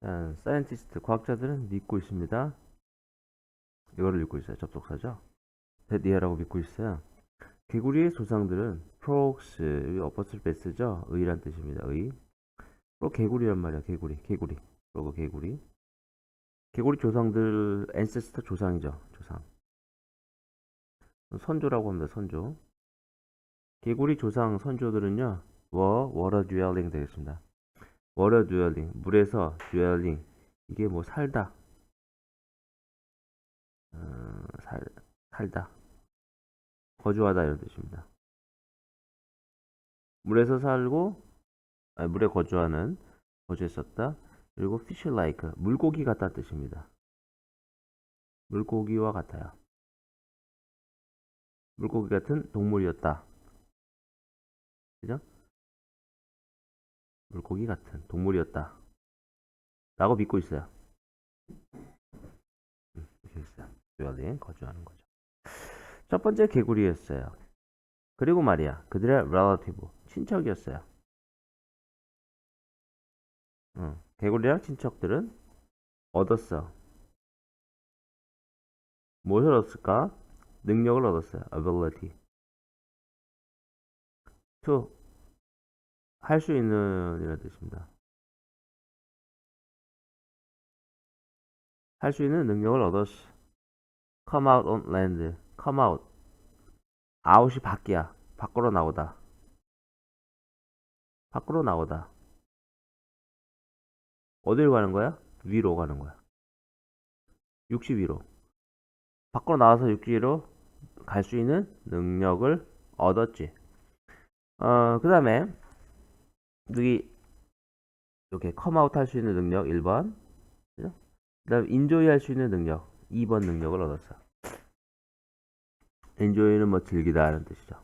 자, 사이언티스트, 과학자들은 믿고 있습니다. 이거를 읽고 있어요. 접속사죠. 데디에라고 믿고 있어요. 개구리의 조상들은 프록스, 어퍼슬 베스죠. 의란 뜻입니다. 의. 또 개구리란 말이야. 개구리, 개구리. 그리고 개구리. 개구리 조상들, 앤세스터 조상이죠. 조상. 선조라고 합니다. 선조. 개구리 조상 선조들은요. 워, 워러 듀얼링 되겠습니다. 워러 듀얼링. 물에서 듀얼링. 이게 뭐 살다. 어, 살, 살다. 거주하다 이런 뜻입니다. 물에서 살고 아니, 물에 거주하는 거주했었다. 그리고 fish like 물고기 같다는 뜻입니다. 물고기와 같아요. 물고기 같은 동물이었다. 그죠? 물고기 같은 동물이었다. 라고 믿고 있어요. 음. 듀얼링 거주하는 거죠. 첫 번째 개구리였어요. 그리고 말이야, 그들의 relative, 친척이었어요. 응, 개구리랑 친척들은 얻었어. 무엇을 얻었을까? 능력을 얻었어요. ability. to 할 수 있는 이라는 뜻입니다. 할 수 있는 능력을 얻었어. come out on land. come out. out이 밖이야. 밖으로 나오다. 밖으로 나오다. 어딜 가는 거야? 위로 가는 거야. 육지 위로. 밖으로 나와서 육지 위로 갈 수 있는 능력을 얻었지. 어, 그 다음에, 여기, 이렇게 컴아웃 할 수 있는 능력 1번. 그 다음, 인조이 할 수 있는 능력 2번 능력을 얻었어. enjoy는 뭐 즐기다 하는 뜻이죠.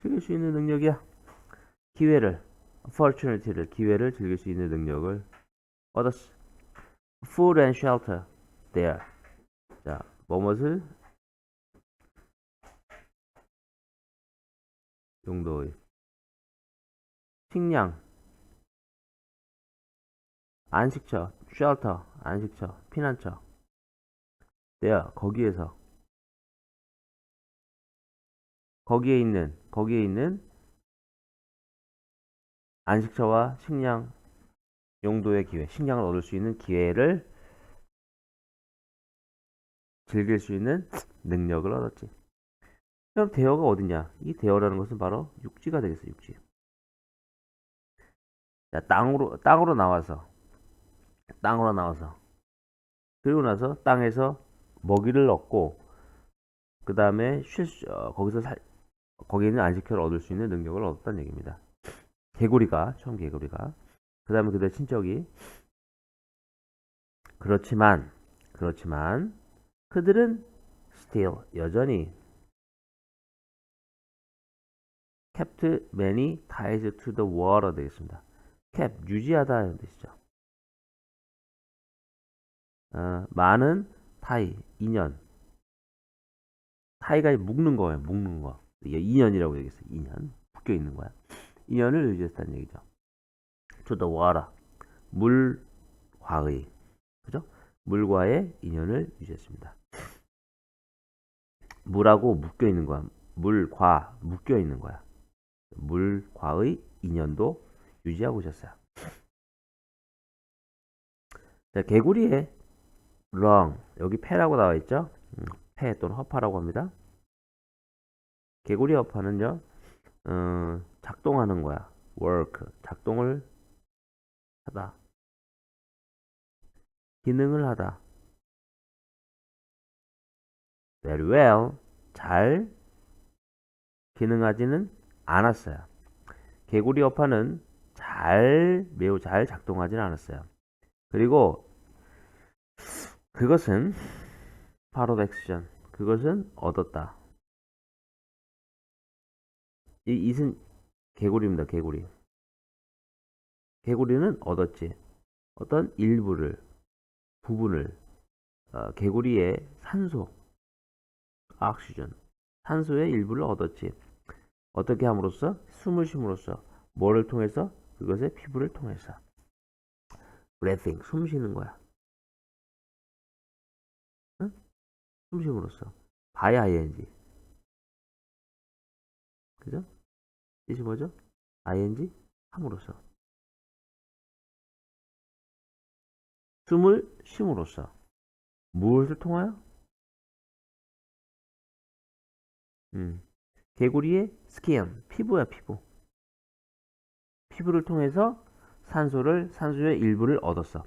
즐길 수 있는 능력이야. 기회를, opportunity를, 기회를 즐길 수 있는 능력을 얻었어. food and shelter, there. 자, 뭐뭇을 용도의 식량, 안식처, shelter, 안식처, 피난처. there, 거기에서 거기에 있는 거기에 있는 안식처와 식량 용도의 기회, 식량을 얻을 수 있는 기회를 즐길 수 있는 능력을 얻었지. 그럼 대어가 어디냐? 이 대어라는 것은 바로 육지가 되겠어, 육지. 자, 땅으로 땅으로 나와서 땅으로 나와서 그리고 나서 땅에서 먹이를 얻고 그 다음에 어, 거기서 살, 거기에 있는 안식처를 얻을 수 있는 능력을 얻었다는 얘기입니다. 개구리가 처음 개구리가 그 다음에 그들의 친척이 그렇지만 그렇지만 그들은 still 여전히 kept many ties to the water 되겠습니다. Kept 유지하다는 뜻이죠. 어, 많은 타이 인연 타이가 묶는 거예요. 묶는 거. 인연이라고 얘기했어요. 인연 묶여 있는 거야. 인연을 유지했다는 얘기죠. the water 물과의 그죠? 물과의 인연을 유지했습니다. 물하고 묶여 있는 거야. 물과 묶여 있는 거야. 물과의 인연도 유지하고 있었어요. 자, 개구리의 wrong 여기 패라고 나와 있죠? 음, 패 또는 허파라고 합니다. 개구리 허파는요, 어, 작동하는 거야. work 작동을 하다. 기능을 하다. very well 잘 기능하지는 않았어요. 개구리 어파는 잘 매우 잘 작동하지는 않았어요. 그리고 그것은 바로 액션 그것은 얻었다. 이 이은 개구리입니다. 개구리. 개구리는 얻었지. 어떤 일부를 부분을 어, 개구리의 산소, 옥시전, 산소의 일부를 얻었지. 어떻게 함으로써? 숨을 쉼으로써. 뭐를 통해서? 그것의 피부를 통해서. breathing 숨 쉬는 거야. 응? 숨 쉼으로써 by ing. 그죠? 뜻이 뭐죠? ing 함으로써 숨을 쉼으로써 무엇을 통하여? 음, 개구리의 스킨 피부야 피부 피부를 통해서 산소를 산소의 일부를 얻었어.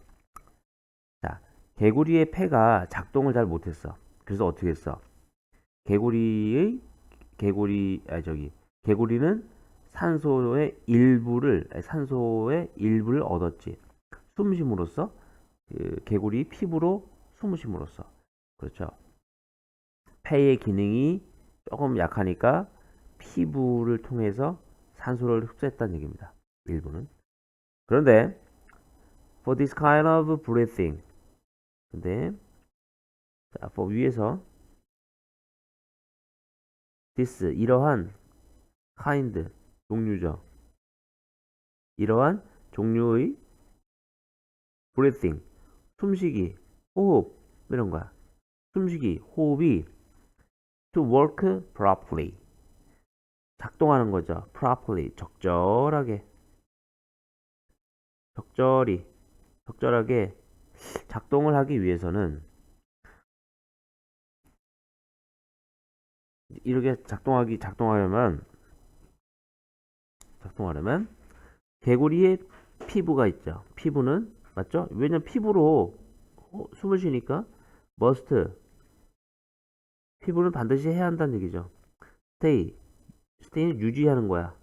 자 개구리의 폐가 작동을 잘 못했어. 그래서 어떻게 했어? 개구리의 개구리 아 저기 개구리는 산소의 일부를 산소의 일부를 얻었지. 숨쉼으로써 그 개구리 피부로 숨을 쉼으로써. 그렇죠? 폐의 기능이 조금 약하니까 피부를 통해서 산소를 흡수했다는 얘기입니다 일부는 그런데 for this kind of breathing 근데 자, for 위에서 this 이러한 kind 종류죠. 이러한 종류의 breathing 숨쉬기, 호흡 이런 거야. 숨쉬기, 호흡이 to work properly 작동하는 거죠. properly 적절하게 적절히 적절하게 작동을 하기 위해서는 이렇게 작동하기 작동하려면 작동하려면 개구리의 피부가 있죠. 피부는 맞죠? 왜냐면 피부로 어, 숨을 쉬니까 must 피부는 반드시 해야 한다는 얘기죠. stay stay는 유지하는 거야.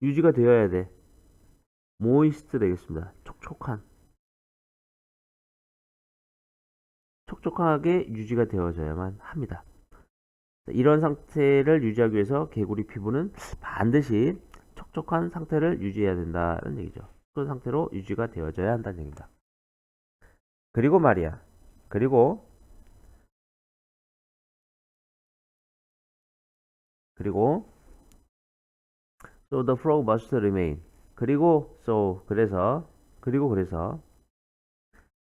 유지가 되어야 돼. Moist 되겠습니다. 촉촉한 촉촉하게 유지가 되어져야만 합니다. 이런 상태를 유지하기 위해서 개구리 피부는 반드시 촉촉한 상태를 유지해야 된다는 얘기죠. 그런 상태로 유지가 되어져야 한다는 얘기입니다. 그리고 말이야. 그리고 그리고 so the frog must remain. 그리고 so 그래서 그리고 그래서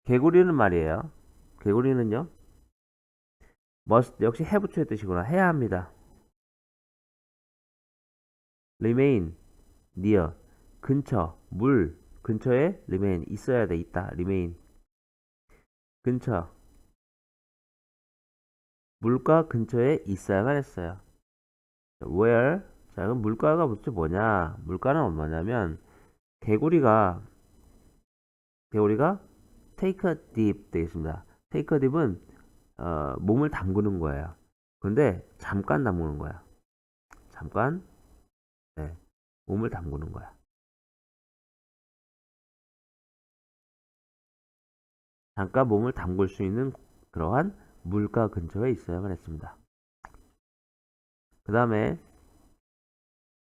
개구리는 말이에요. 개구리는요. must 역시 have의 뜻이구나. 해야 합니다. remain near 근처 물 근처에 remain 있어야 돼 있다. remain 근처 물가 근처에 있어야만 했어요. where 자 그럼 물가가 도대체 뭐냐? 물가는 뭐냐면 개구리가 개구리가 take a dip 되겠습니다. take a dip은 어, 몸을 담그는 거예요. 근데 잠깐 담그는 거야. 잠깐 네, 몸을 담그는 거야. 잠깐 몸을 담글 수 있는 그러한 물가 근처에 있어야만 했습니다. 그 다음에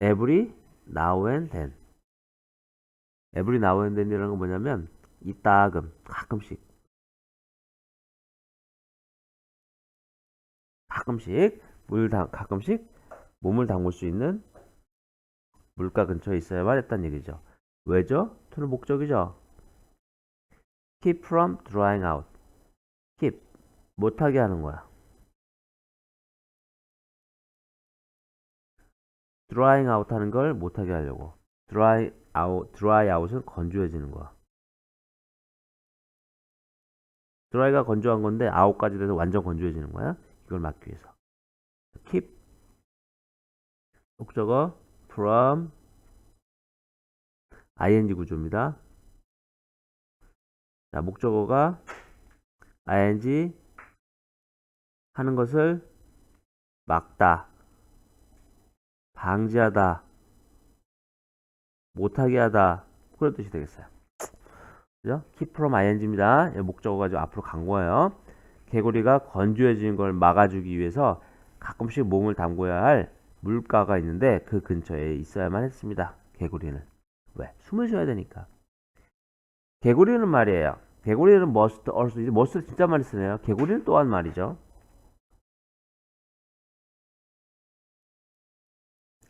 every now and then every now and then이라는 건 뭐냐면 이따금 가끔씩 가끔씩 물 담, 가끔씩 몸을 담글 수 있는 물가 근처에 있어야만 했단 얘기죠. 왜죠? to는 목적이죠. keep from drying out. keep 못하게 하는 거야. Drying out 하는 걸 못하게 하려고. dry out, dry out은 건조해지는 거야. dry가 건조한 건데 out까지 돼서 완전 건조해지는 거야. 이걸 막기 위해서. keep 목적어 from ing 구조입니다. 자, 목적어가 ing 하는 것을 막다, 방지하다, 못하게 하다 그런 뜻이 되겠어요. 그죠? keep from ing입니다. 목적어가 좀 앞으로 간 거예요. 개구리가 건조해지는 걸 막아주기 위해서 가끔씩 몸을 담궈야 할 물가가 있는데 그 근처에 있어야만 했습니다. 개구리는. 왜? 숨을 쉬어야 되니까. 개구리는 말이에요. 개구리는 also 이제 must 진짜 많이 쓰네요. 개구리는 또한 말이죠.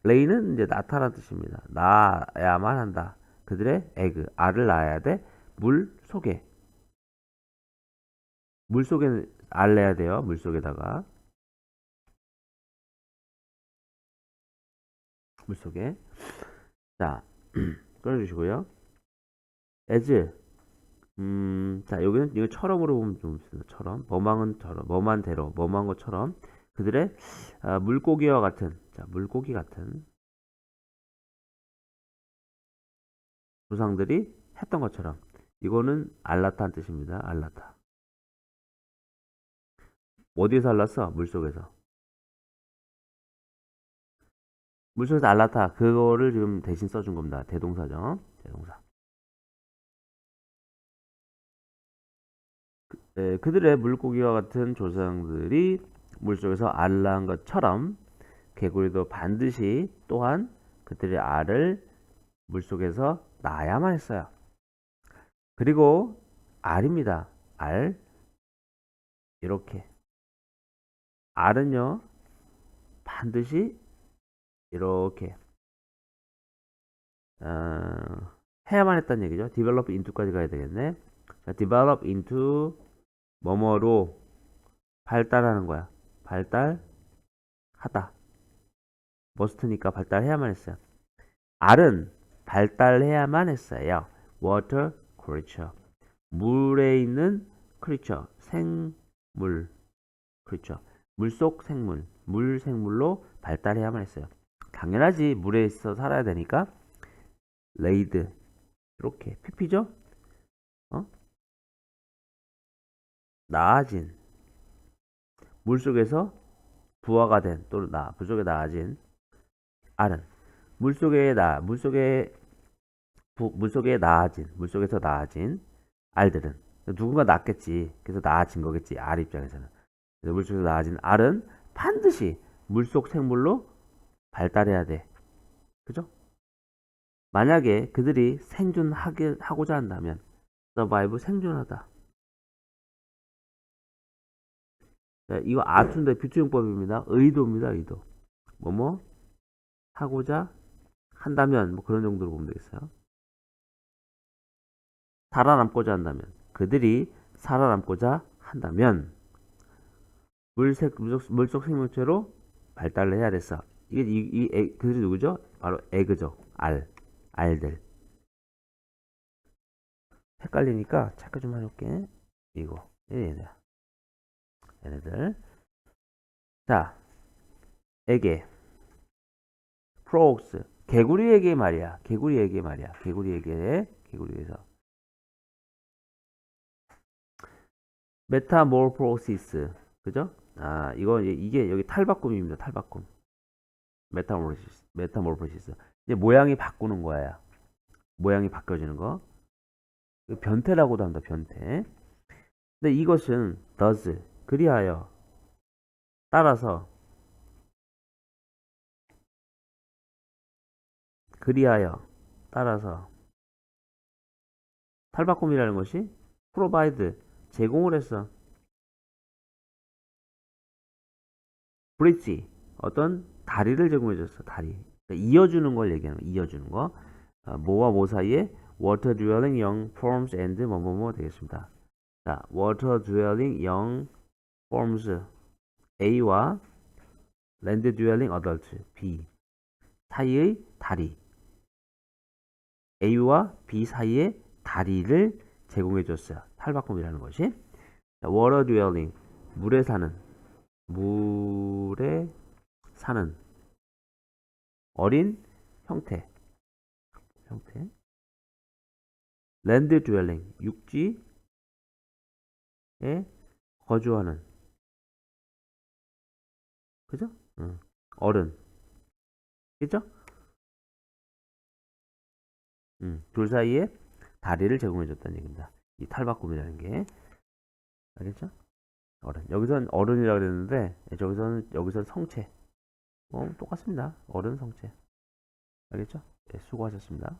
레이는 이제 나타난 뜻입니다. 나야만 한다. 그들의 에그 알을 낳아야 돼. 물 속에 물 속에 알 내야 돼요. 물 속에다가 물 속에 자 끊어주시고요. as 음, 자, 여기는 이거 처럼으로 보면 좀 있습니다. 처럼. 뭐망은 처럼. 뭐만 대로. 뭐만 것처럼. 그들의 아, 물고기와 같은. 자, 물고기 같은. 조상들이 했던 것처럼. 이거는 알라타한 뜻입니다. 알라타. 어디에서 알랐어? 물속에서. 물속에서 알라타. 그거를 지금 대신 써준 겁니다. 대동사죠. 대동사. 네, 그들의 물고기와 같은 조상들이 물속에서 알을 낳은 것처럼 개구리도 반드시 또한 그들의 알을 물속에서 낳아야만 했어요. 그리고 알입니다. 알. 이렇게. 알은요, 반드시 이렇게 어, 해야만 했다는 얘기죠. develop into까지 가야 되겠네. 자, develop into 뭐뭐로 발달하는 거야. 발달하다. 머스트니까 발달해야만 했어요. 알은 발달해야만 했어요. water creature. 물에 있는 creature. 생물. creature. 물속 생물. 물 생물로 발달해야만 했어요. 당연하지. 물에 있어 살아야 되니까 레이드. 이렇게 피피죠? 어? 나아진 물속에서 부화가 된 또는 나 물속에 나아진 알은 물속에 나 물속에 부, 물속에 나아진 물속에서 나아진 알들은 누군가 낳겠지. 그래서 나아진 거겠지. 알 입장에서는. 그래서 물속에서 나아진 알은 반드시 물속 생물로 발달해야 돼. 그죠? 만약에 그들이 생존하게 하고자 한다면 서바이브 생존하다 네, 이거 아투인데 뷰트용법입니다. 의도입니다. 의도. 뭐뭐 하고자 한다면 뭐 그런 정도로 보면 되겠어요. 살아남고자 한다면 그들이 살아남고자 한다면 물색 물속, 물속 생명체로 발달을 해야 됐어. 이게 이, 이 애, 그들이 누구죠? 바로 에그죠. 알 알들. 헷갈리니까 체크 좀 해놓게. 이거 얘네들. 얘네들. 자, 에게. 프로옥스. 개구리에게 말이야. 개구리에게 말이야. 개구리에게. 개구리에서. 메타모르포시스. 그죠? 아, 이거, 이게 여기 탈바꿈입니다. 탈바꿈. 메타모르시스. 메타모르포시스. 이제 모양이 바꾸는 거야. 모양이 바뀌어지는 거. 변태라고도 한다, 변태. 근데 이것은 does 그리하여 따라서 그리하여 따라서 탈바꿈이라는 것이 provide 제공을 했어. bridge 어떤 다리를 제공해 줬어. 다리. 그러니까 이어주는 걸 얘기하는 거. 이어주는 거. 어, 뭐와 뭐 사이에 water dwelling young forms and 뭐뭐뭐 되겠습니다. 자, water dwelling young forms A와 land dwelling adult B 사이의 다리 A와 B 사이의 다리를 제공해 줬어요. 탈바꿈이라는 것이 water dwelling 물에 사는 물에 사는 어린 형태 형태 land dwelling 육지에 거주하는 그죠? 응. 어른. 그죠? 음, 둘 사이에 다리를 제공해줬다는 얘기입니다. 이 탈바꿈이라는 게. 알겠죠? 어른. 여기선 어른이라고 그랬는데, 저기서는, 여기선 성체. 어, 똑같습니다. 어른 성체. 알겠죠? 네, 수고하셨습니다.